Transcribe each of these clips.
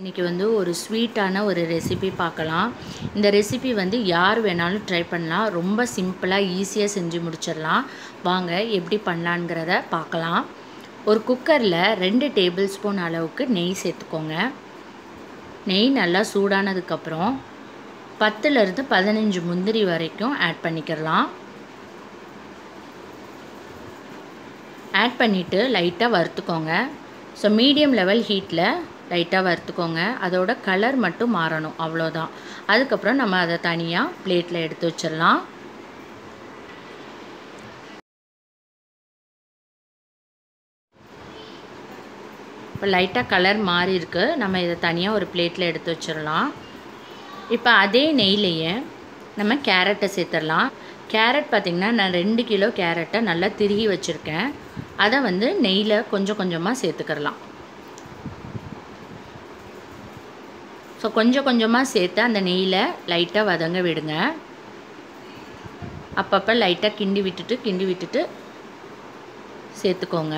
இன்றைக்கி வந்து ஒரு ஸ்வீட்டான ஒரு ரெசிபி பார்க்கலாம். இந்த ரெசிபி வந்து யார் வேணாலும் ட்ரை பண்ணலாம். ரொம்ப சிம்பிளாக ஈஸியாக செஞ்சு முடிச்சிடலாம். வாங்க எப்படி பண்ணலாங்கிறத பார்க்கலாம். ஒரு குக்கரில் ரெண்டு டேபிள் ஸ்பூன் அளவுக்கு நெய் சேர்த்துக்கோங்க. நெய் நல்லா சூடானதுக்கப்புறம் பத்துலேருந்து பதினஞ்சு முந்திரி வரைக்கும் ஆட் பண்ணிக்கிறலாம் ஆட் பண்ணிவிட்டு லைட்டாக வறுத்துக்கோங்க. ஸோ மீடியம் லெவல் ஹீட்டில் லைட்டாக வறுத்துக்கோங்க. அதோட கலர் மட்டும் மாறணும். அவ்வளோதான் அதுக்கப்புறம் நம்ம அதை தனியாக பிளேட்டில் எடுத்து வச்சிடலாம். இப்போ லைட்டாக கலர் மாறி இருக்கு. நம்ம இதை தனியாக ஒரு பிளேட்டில் எடுத்து வச்சிடலாம். இப்போ அதே நெய்லேயே நம்ம கேரட்டை சேர்த்துடலாம். கேரட் பார்த்திங்கன்னா நான் ரெண்டு கிலோ கேரட்டை நல்லா திருகி வச்சுருக்கேன். அதை வந்து நெய்யில் கொஞ்சம் கொஞ்சமாக சேர்த்துக்கிறலாம். ஸோ கொஞ்சம் கொஞ்சமாக சேர்த்து அந்த நெய்யில் லைட்டாக வதங்க விடுங்க. அப்பப்போ லைட்டாக கிண்டி விட்டுட்டு கிண்டி விட்டுட்டு சேர்த்துக்கோங்க.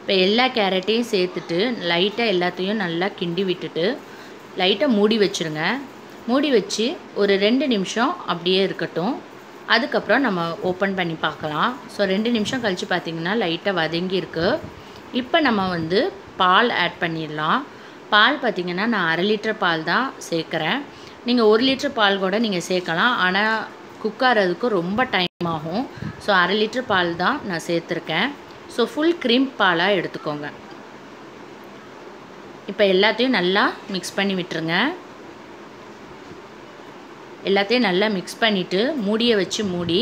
இப்போ எல்லா கேரட்டையும் சேர்த்துட்டு லைட்டாக எல்லாத்தையும் நல்லா கிண்டி விட்டுட்டு லைட்டாக மூடி வச்சுருங்க. மூடி வச்சு ஒரு ரெண்டு நிமிஷம் அப்படியே இருக்கட்டும். அதுக்கப்புறம் நம்ம ஓப்பன் பண்ணி பார்க்கலாம். ஸோ ரெண்டு நிமிஷம் கழித்து பார்த்திங்கன்னா லைட்டாக வதங்கியிருக்கு. இப்போ நம்ம வந்து பால் ஆட் பண்ணிடலாம். பால் பார்த்திங்கன்னா நான் அரை லிட்டர் பால் தான் சேர்க்குறேன். நீங்கள் ஒரு லிட்டர் பால் கூட நீங்கள் சேர்க்கலாம். ஆனால் குக் ஆகிறதுக்கு ரொம்ப டைம் ஆகும். ஸோ அரை லிட்டர் பால் தான் நான் சேர்த்துருக்கேன். ஸோ ஃபுல் க்ரீம் பாலாக எடுத்துக்கோங்க. இப்போ எல்லாத்தையும் நல்லா மிக்ஸ் பண்ணி விட்டுருங்க. எல்லாத்தையும் நல்லா மிக்ஸ் பண்ணிவிட்டு மூடியை வச்சு மூடி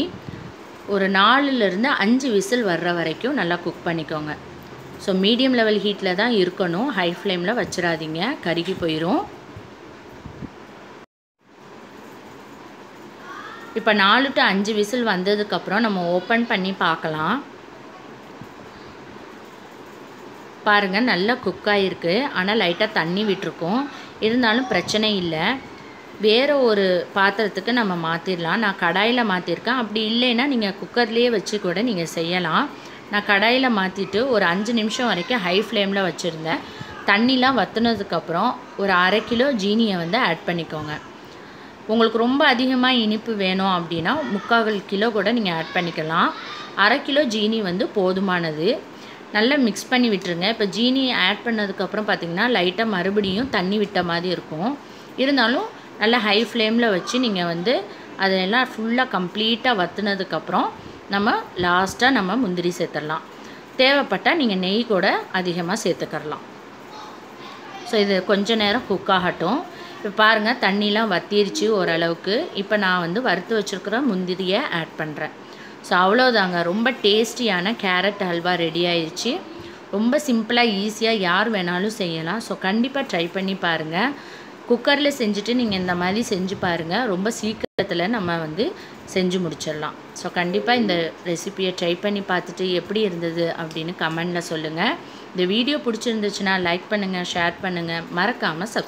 ஒரு நாலுலேருந்து அஞ்சு விசில் வர்ற வரைக்கும் நல்லா குக் பண்ணிக்கோங்க. ஸோ மீடியம் லெவல் ஹீட்டில் தான் இருக்கணும். ஹை ஃப்ளேமில் வச்சிடாதீங்க. கருகி போயிடும் இப்போ நாலு டு அஞ்சு விசில் வந்ததுக்கப்புறம் நம்ம ஓப்பன் பண்ணி பார்க்கலாம். பாருங்கள் நல்லா குக் ஆகிருக்கு ஆனால் லைட்டாக தண்ணி விட்டுருக்கோம். இருந்தாலும் பிரச்சனை இல்லை. வேறு ஒரு பாத்திரத்துக்கு நம்ம மாற்றிடலாம் நான் கடாயில் மாற்றிருக்கேன் அப்படி இல்லைன்னா நீங்கள் குக்கர்லேயே வச்சு கூட நீங்கள் செய்யலாம். நான் கடாயில் மாற்றிட்டு ஒரு அஞ்சு நிமிஷம் வரைக்கும் ஹை ஃப்ளேமில் வச்சுருந்தேன். தண்ணிலாம் வற்றுனதுக்கப்புறம் ஒரு அரை கிலோ ஜீனியை வந்து ஆட் பண்ணிக்கோங்க. உங்களுக்கு ரொம்ப அதிகமாக இனிப்பு வேணும் அப்படின்னா முக்கால் கிலோ கூட நீங்கள் ஆட் பண்ணிக்கலாம். அரை கிலோ ஜீனி வந்து போதுமானது. நல்லா மிக்ஸ் பண்ணி விட்டுருங்க. இப்போ ஜீனி ஆட் பண்ணதுக்கப்புறம் பார்த்திங்கன்னா லைட்டாக மறுபடியும் தண்ணி விட்ட மாதிரி இருக்கும். இருந்தாலும் நல்லா ஹை ஃப்ளேமில் வச்சு நீங்கள் வந்து அதெல்லாம் ஃபுல்லாக கம்ப்ளீட்டாக வற்றுனதுக்கப்புறம் நம்ம லாஸ்ட்டாக நம்ம முந்திரி சேர்த்துடலாம். தேவைப்பட்டால் நீங்கள் நெய் கூட அதிகமாக சேர்த்துக்கரலாம் ஸோ இது கொஞ்ச நேரம் குக் ஆகட்டும். இப்போ பாருங்கள் தண்ணிலாம் வத்திருச்சு ஓரளவுக்கு. இப்போ நான் வந்து வறுத்து வச்சுருக்கிற முந்திரியை ஆட் பண்ணுறேன் ஸோ அவ்வளோதாங்க ரொம்ப டேஸ்டியான கேரட் ஹல்வா ரெடி ஆயிடுச்சு ரொம்ப சிம்பிளாக ஈஸியாக யார் வேணாலும் செய்யலாம். ஸோ கண்டிப்பாக ட்ரை பண்ணி பாருங்கள் குக்கரில் செஞ்சுட்டு நீங்கள் இந்த மாதிரி செஞ்சு பாருங்கள் ரொம்ப சீக்கிரத்தில் நம்ம வந்து செஞ்சு முடிச்சிடலாம். ஸோ கண்டிப்பாக இந்த ரெசிப்பியை ட்ரை பண்ணி பார்த்துட்டு எப்படி இருந்தது அப்படின்னு கமெண்டில் சொல்லுங்கள் இந்த வீடியோ பிடிச்சிருந்துச்சுன்னா லைக் பண்ணுங்கள் ஷேர் பண்ணுங்கள் மறக்காமல் சப்ஸ்கிரைப்